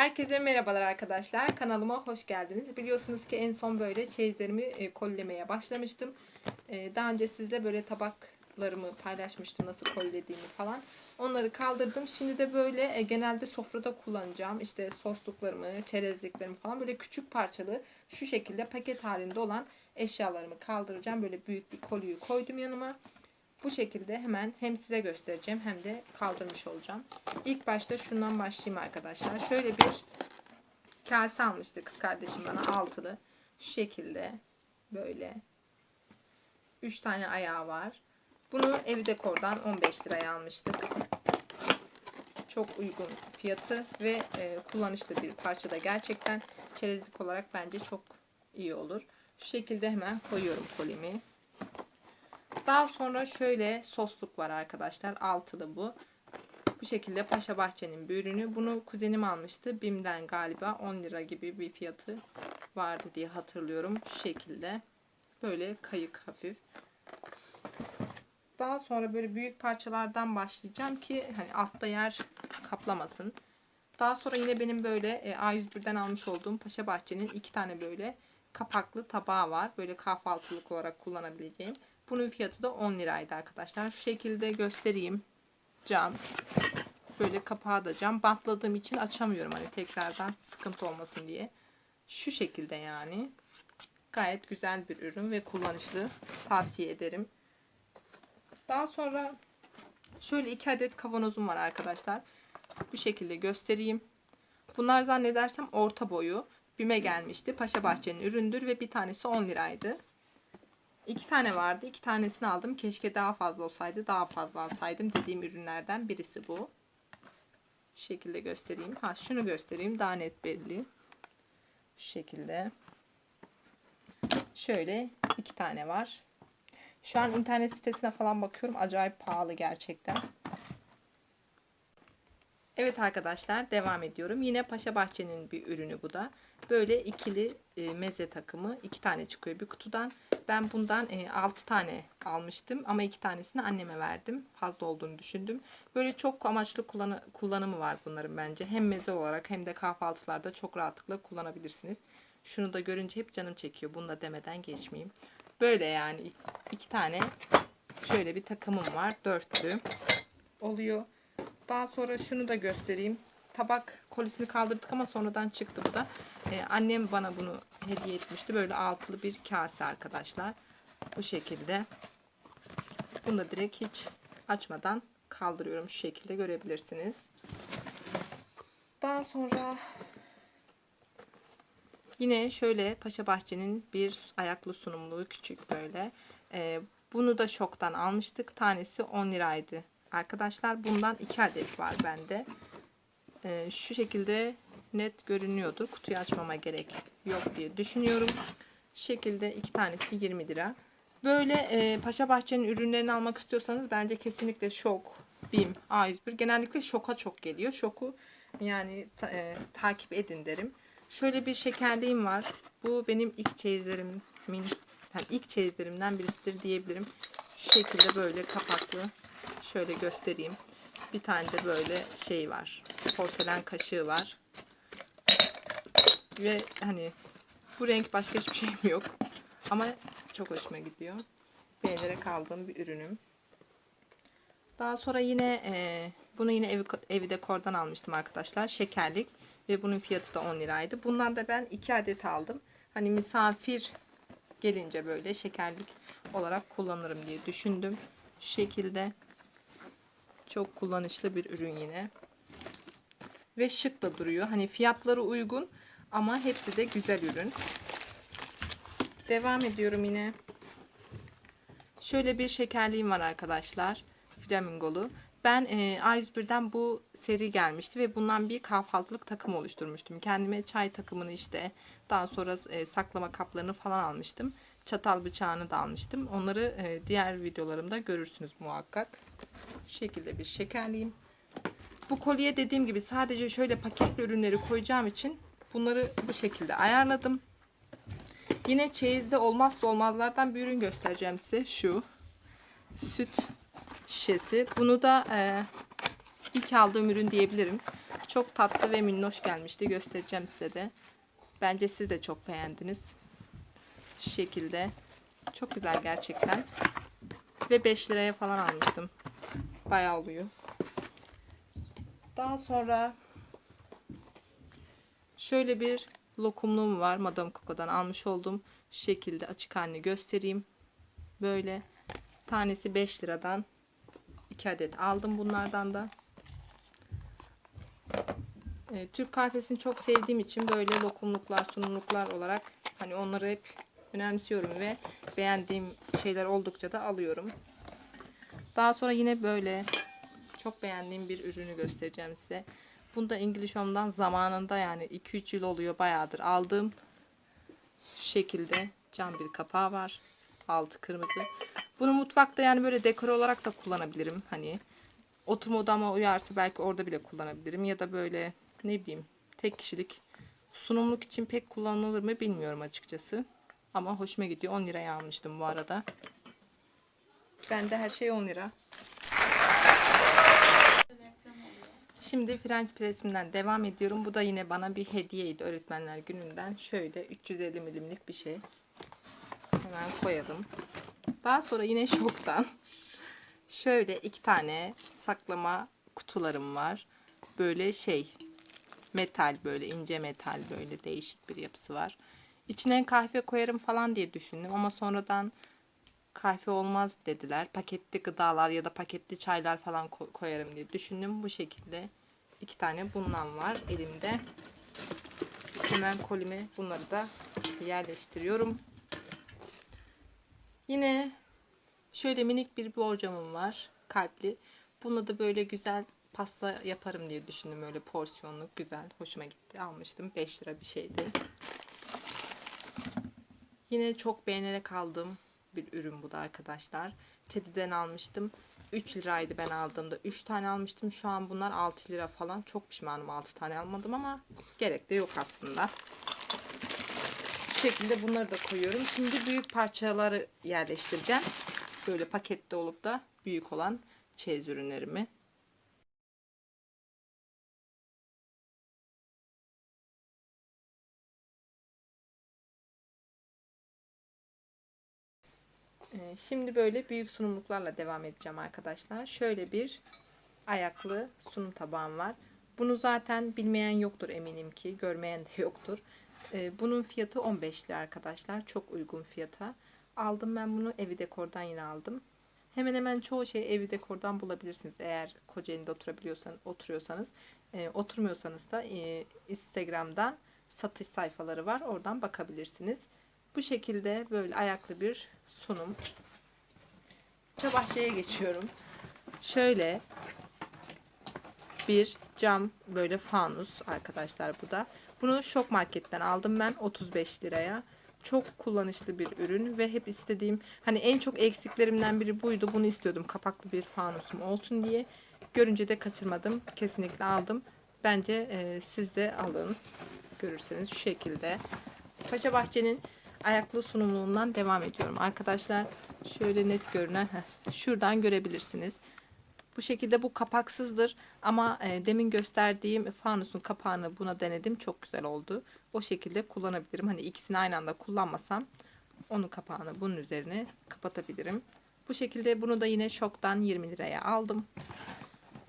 Herkese merhabalar arkadaşlar. Kanalıma hoş geldiniz. Biliyorsunuz ki en son böyle çeyizlerimi e, kolilemeye başlamıştım. E, daha önce sizle böyle tabaklarımı paylaşmıştım nasıl kolilediğimi falan. Onları kaldırdım. Şimdi de böyle e, genelde sofrada kullanacağım. İşte sosluklarımı, çerezliklerimi falan böyle küçük parçalı şu şekilde paket halinde olan eşyalarımı kaldıracağım. Böyle büyük bir kolyeyi koydum yanıma. Bu şekilde hemen hem size göstereceğim hem de kaldırmış olacağım. İlk başta şundan başlayayım arkadaşlar. Şöyle bir kase almıştı kız kardeşim bana altılı. Şu şekilde böyle 3 tane ayağı var. Bunu evi dekordan 15 liraya almıştık. Çok uygun fiyatı ve e, kullanışlı bir parçada gerçekten çerezlik olarak bence çok iyi olur. Şu şekilde hemen koyuyorum kolimi. Daha sonra şöyle sosluk var arkadaşlar. Altılı bu. Bu şekilde Paşa Bahçe'nin bir ürünü. Bunu kuzenim almıştı. Bim'den galiba 10 lira gibi bir fiyatı vardı diye hatırlıyorum. Şu şekilde. Böyle kayık hafif. Daha sonra böyle büyük parçalardan başlayacağım ki hani altta yer kaplamasın. Daha sonra yine benim böyle e, A101'den almış olduğum Paşa Bahçe'nin iki tane böyle kapaklı tabağı var. Böyle kahvaltılık olarak kullanabileceğim. Bunun fiyatı da 10 liraydı arkadaşlar. Şu şekilde göstereyim. Cam. Böyle kapağı da cam. Bantladığım için açamıyorum hani tekrardan sıkıntı olmasın diye. Şu şekilde yani. Gayet güzel bir ürün ve kullanışlı. Tavsiye ederim. Daha sonra şöyle iki adet kavanozum var arkadaşlar. Bu şekilde göstereyim. Bunlar zannedersem orta boyu. Bime gelmişti. Paşa Bahçe'nin üründür ve bir tanesi 10 liraydı. İki tane vardı. iki tanesini aldım. Keşke daha fazla olsaydı. Daha fazla alsaydım dediğim ürünlerden birisi bu. Şu şekilde göstereyim. Ha şunu göstereyim. Daha net belli. Şu şekilde. Şöyle iki tane var. Şu an internet sitesine falan bakıyorum. Acayip pahalı gerçekten. Evet arkadaşlar devam ediyorum. Yine Paşa Bahçe'nin bir ürünü bu da. Böyle ikili e, meze takımı. iki tane çıkıyor bir kutudan. Ben bundan e, 6 tane almıştım ama iki tanesini anneme verdim. Fazla olduğunu düşündüm. Böyle çok amaçlı kullanı, kullanımı var bunların bence. Hem meze olarak hem de kahvaltılarda çok rahatlıkla kullanabilirsiniz. Şunu da görünce hep canım çekiyor. Bunu da demeden geçmeyeyim. Böyle yani iki tane şöyle bir takımım var. Dörtlü oluyor. Daha sonra şunu da göstereyim. Tabak kolisini kaldırdık ama sonradan çıktı bu da. Ee, annem bana bunu hediye etmişti. Böyle altılı bir kase arkadaşlar. Bu şekilde. Bunu da direkt hiç açmadan kaldırıyorum. Şu şekilde görebilirsiniz. Daha sonra yine şöyle Paşa Bahçe'nin bir ayaklı sunumluğu küçük böyle. Ee, bunu da şoktan almıştık. Tanesi 10 liraydı. Arkadaşlar bundan 2 adet var bende. Ee, şu şekilde net görünüyordur. Kutuyu açmama gerek yok diye düşünüyorum. Şu şekilde iki tanesi 20 lira. Böyle e, Paşa Bahçe'nin ürünlerini almak istiyorsanız bence kesinlikle Şok, Bim, A101 genellikle Şok'a çok geliyor. Şok'u yani ta, e, takip edin derim. Şöyle bir şekerliğim var. Bu benim ilk çeyizlerimin yani ilk çeyizlerimden birisidir diyebilirim. Şu şekilde böyle kapaklı. Şöyle göstereyim. Bir tane de böyle şey var. Porselen kaşığı var. Ve hani bu renk başka hiçbir şeyim yok. Ama çok hoşuma gidiyor. Beğenerek aldığım bir ürünüm. Daha sonra yine e, bunu yine evi, evi dekordan almıştım arkadaşlar. Şekerlik. Ve bunun fiyatı da 10 liraydı. Bundan da ben 2 adet aldım. Hani misafir gelince böyle şekerlik olarak kullanırım diye düşündüm. Şu şekilde çok kullanışlı bir ürün yine. Ve şık da duruyor. Hani fiyatları uygun ama hepsi de güzel ürün. Devam ediyorum yine. Şöyle bir şekerliğim var arkadaşlar. Flamingolu. Ben e, A101'den bu seri gelmişti ve bundan bir kahvaltılık takım oluşturmuştum. Kendime çay takımını işte daha sonra e, saklama kaplarını falan almıştım. Çatal bıçağını da almıştım. Onları e, diğer videolarımda görürsünüz muhakkak. Şu şekilde bir şekerliyim. Bu kolye dediğim gibi sadece şöyle paketli ürünleri koyacağım için bunları bu şekilde ayarladım. Yine çeyizde olmazsa olmazlardan bir ürün göstereceğim size. Şu süt şişesi. Bunu da e, ilk aldığım ürün diyebilirim. Çok tatlı ve minnoş gelmişti. Göstereceğim size de. Bence siz de çok beğendiniz. Şu şekilde. Çok güzel gerçekten. Ve 5 liraya falan almıştım. Bayağı oluyor. Daha sonra şöyle bir lokumluğum var. Madame Coco'dan almış olduğum şu şekilde açık halini göstereyim. Böyle tanesi 5 liradan 2 adet aldım bunlardan da. E, Türk kahvesini çok sevdiğim için böyle lokumluklar, sunumluklar olarak hani onları hep önemsiyorum ve beğendiğim şeyler oldukça da alıyorum. Daha sonra yine böyle çok beğendiğim bir ürünü göstereceğim size. Bunu da English Home'dan zamanında yani 2-3 yıl oluyor bayağıdır aldığım şekilde cam bir kapağı var. Altı kırmızı. Bunu mutfakta yani böyle dekor olarak da kullanabilirim. Hani oturma odama uyarsa belki orada bile kullanabilirim. Ya da böyle ne bileyim tek kişilik sunumluk için pek kullanılır mı bilmiyorum açıkçası. Ama hoşuma gidiyor. 10 liraya almıştım bu arada. Bende her şey 10 lira. Şimdi French presimden devam ediyorum. Bu da yine bana bir hediyeydi öğretmenler gününden. Şöyle 350 milimlik bir şey. Hemen koyalım. Daha sonra yine şoktan şöyle iki tane saklama kutularım var. Böyle şey metal böyle ince metal böyle değişik bir yapısı var. İçine kahve koyarım falan diye düşündüm ama sonradan kahve olmaz dediler. Paketli gıdalar ya da paketli çaylar falan ko- koyarım diye düşündüm. Bu şekilde iki tane bundan var elimde. Hemen kolime bunları da yerleştiriyorum. Yine şöyle minik bir borcamım var. Kalpli. Bununla da böyle güzel pasta yaparım diye düşündüm. Öyle porsiyonluk güzel. Hoşuma gitti. Almıştım. 5 lira bir şeydi. Yine çok beğenerek aldığım bir ürün bu da arkadaşlar. Teddy'den almıştım. 3 liraydı ben aldığımda. 3 tane almıştım. Şu an bunlar 6 lira falan. Çok pişmanım 6 tane almadım ama gerek de yok aslında. Şu şekilde bunları da koyuyorum. Şimdi büyük parçaları yerleştireceğim. Böyle pakette olup da büyük olan çeyiz ürünlerimi. Şimdi böyle büyük sunumluklarla devam edeceğim arkadaşlar. Şöyle bir ayaklı sunum tabağım var. Bunu zaten bilmeyen yoktur eminim ki. Görmeyen de yoktur. Ee, Bunun fiyatı 15 lira arkadaşlar. Çok uygun fiyata. Aldım ben bunu evi dekordan yine aldım. Hemen hemen çoğu şeyi evi dekordan bulabilirsiniz. Eğer Kocaeli'de oturabiliyorsanız, oturuyorsanız. Ee, oturmuyorsanız da e, Instagram'dan satış sayfaları var. Oradan bakabilirsiniz. Bu şekilde böyle ayaklı bir sunum. Çabahçe'ye geçiyorum. Şöyle bir cam böyle fanus arkadaşlar bu da. Bunu Şok Market'ten aldım ben 35 liraya. Çok kullanışlı bir ürün ve hep istediğim hani en çok eksiklerimden biri buydu. Bunu istiyordum kapaklı bir fanusum olsun diye. Görünce de kaçırmadım. Kesinlikle aldım. Bence e, siz de alın. Görürseniz şu şekilde. Paşa Bahçe'nin ayaklı sunumluğundan devam ediyorum. Arkadaşlar şöyle net görünen heh, şuradan görebilirsiniz. Bu şekilde bu kapaksızdır ama e, demin gösterdiğim fanusun kapağını buna denedim. Çok güzel oldu. O şekilde kullanabilirim. Hani ikisini aynı anda kullanmasam onun kapağını bunun üzerine kapatabilirim. Bu şekilde bunu da yine şoktan 20 liraya aldım.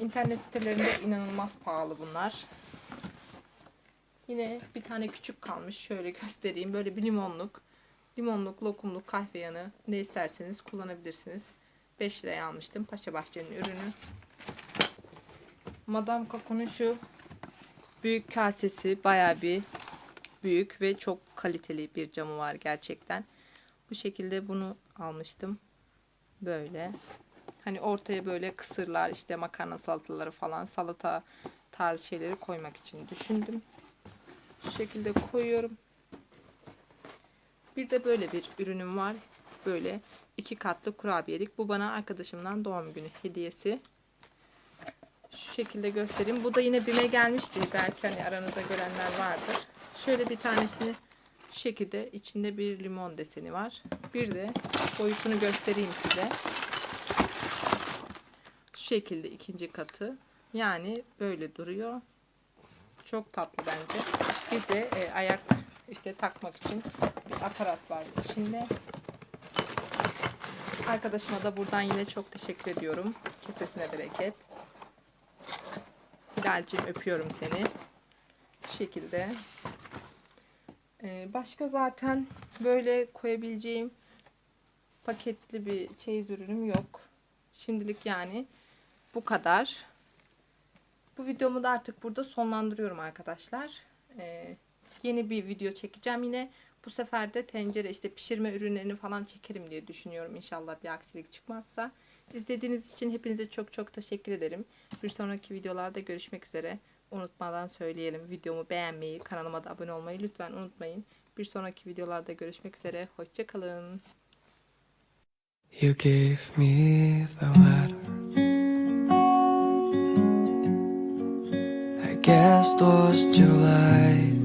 İnternet sitelerinde inanılmaz pahalı bunlar. Yine bir tane küçük kalmış. Şöyle göstereyim. Böyle bir limonluk. Limonluk, lokumluk, kahve yanı ne isterseniz kullanabilirsiniz. 5 liraya almıştım. Paşa Bahçe'nin ürünü. Madame Coco'nun şu büyük kasesi baya bir büyük ve çok kaliteli bir camı var gerçekten. Bu şekilde bunu almıştım. Böyle. Hani ortaya böyle kısırlar işte makarna salataları falan salata tarzı şeyleri koymak için düşündüm. Şu şekilde koyuyorum. Bir de böyle bir ürünüm var. Böyle iki katlı kurabiyelik. Bu bana arkadaşımdan doğum günü hediyesi. Şu şekilde göstereyim. Bu da yine BİM'e gelmişti. Belki hani aranızda görenler vardır. Şöyle bir tanesini şu şekilde içinde bir limon deseni var. Bir de boyutunu göstereyim size. Şu şekilde ikinci katı. Yani böyle duruyor. Çok tatlı bence. Bir de e, ayak işte takmak için bir aparat var içinde. Arkadaşıma da buradan yine çok teşekkür ediyorum. Kesesine bereket. Hilal'cim öpüyorum seni. Bu şekilde. Ee, başka zaten böyle koyabileceğim paketli bir çeyiz ürünüm yok. Şimdilik yani bu kadar. Bu videomu da artık burada sonlandırıyorum arkadaşlar. Ee, yeni bir video çekeceğim yine. Bu sefer de tencere işte pişirme ürünlerini falan çekerim diye düşünüyorum. İnşallah bir aksilik çıkmazsa. İzlediğiniz için hepinize çok çok teşekkür ederim. Bir sonraki videolarda görüşmek üzere. Unutmadan söyleyelim. Videomu beğenmeyi, kanalıma da abone olmayı lütfen unutmayın. Bir sonraki videolarda görüşmek üzere. Hoşçakalın. You gave me the letter. past was July.